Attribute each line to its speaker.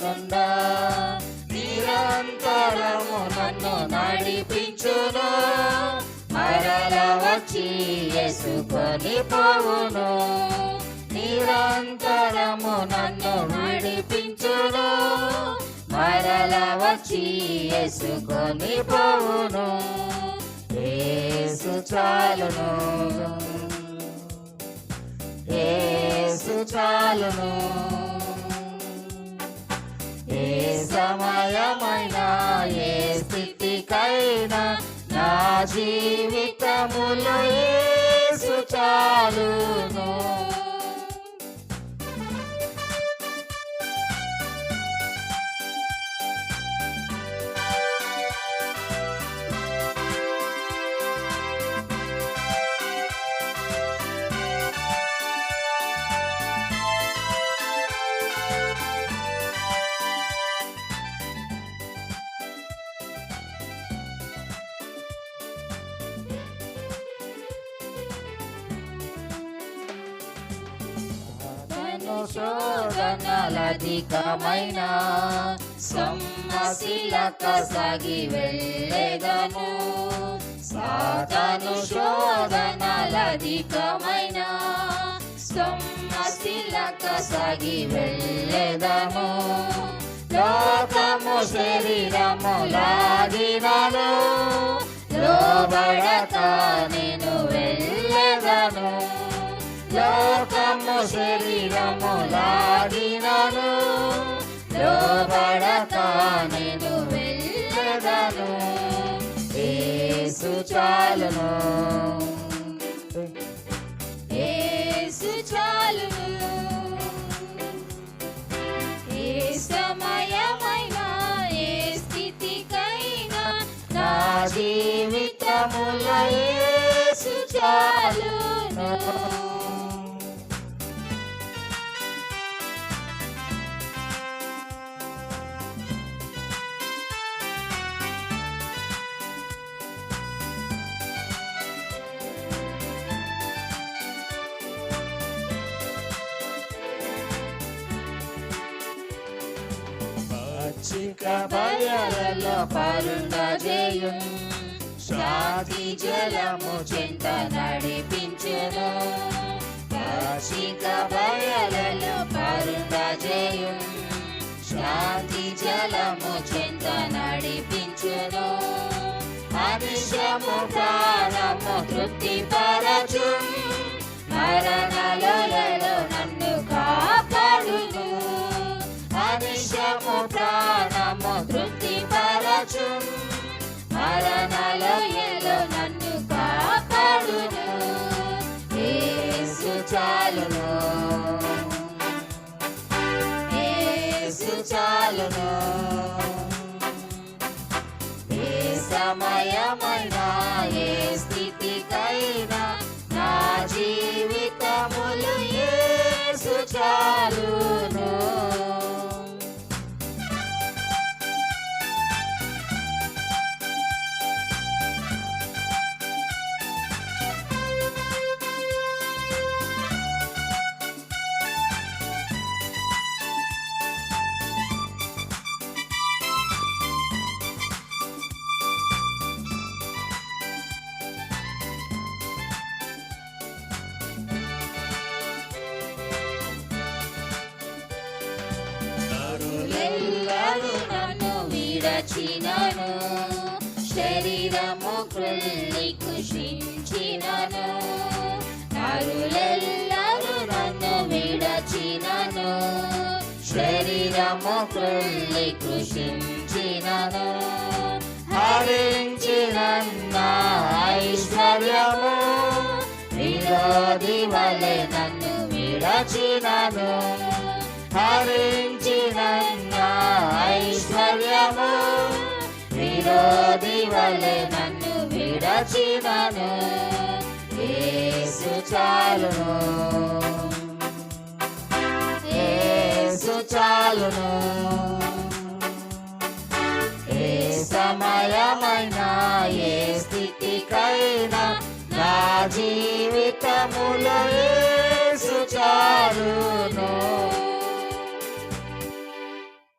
Speaker 1: నడుచునుందా నిరంతరము నన్ను నడిపించును. మరల వచ్చి ఎసుకొని పోవును నిరంతరము నన్ను నడిపించును. మరల వచ్చి ఎసుకొని పోవును ఏసు చాలును. ఏసు చాలును. సమయమైనా ఏ స్థితికైనా నా జీవితములో యేసు చాలును. శోధనలధికమైన సమ్మశిలక సగి వెళ్ళెదను. సాతను శోధనలధికమైన సమ్మశిలక సగి వెళ్ళెదను. లోకము శరీరము లాగినను లోబడక నేను వెళ్ళెదను. శరీరములాడినను. శరీరము లాగినను లోబడక నేను వెళ్ళదను ఏసు చాలును. ఏసు చాలును. ఏ సమయమైన ఏ స్థితికైనా నా జీవితములో యేసు చాలును. పచ్చిక బయలలో శాంతి జలము చింత నడిపించును. పచ్చిక బయలలో శాంతి జలము చింత నడిపించును. అనిశము ప్రాణము తృప్తి చాలును? విరచినను శరీరము కృల్లి కుషించినను నరులెల్లరూ నన్ను విడచినను శరీరము కృల్లి కృషించినను. హరించినన్న ఐశ్వర్యము విరోధి వలె నన్ను విడచినను. హరించినన్న ఐశ్వర్యము. విరోధి వలె నన్ను విడచినను. ఏసు చాలును. ఏసు చాలును. ఏ సమయమైనా ఏ స్థితికైనా నా జీవితములో ఏసు చాలును.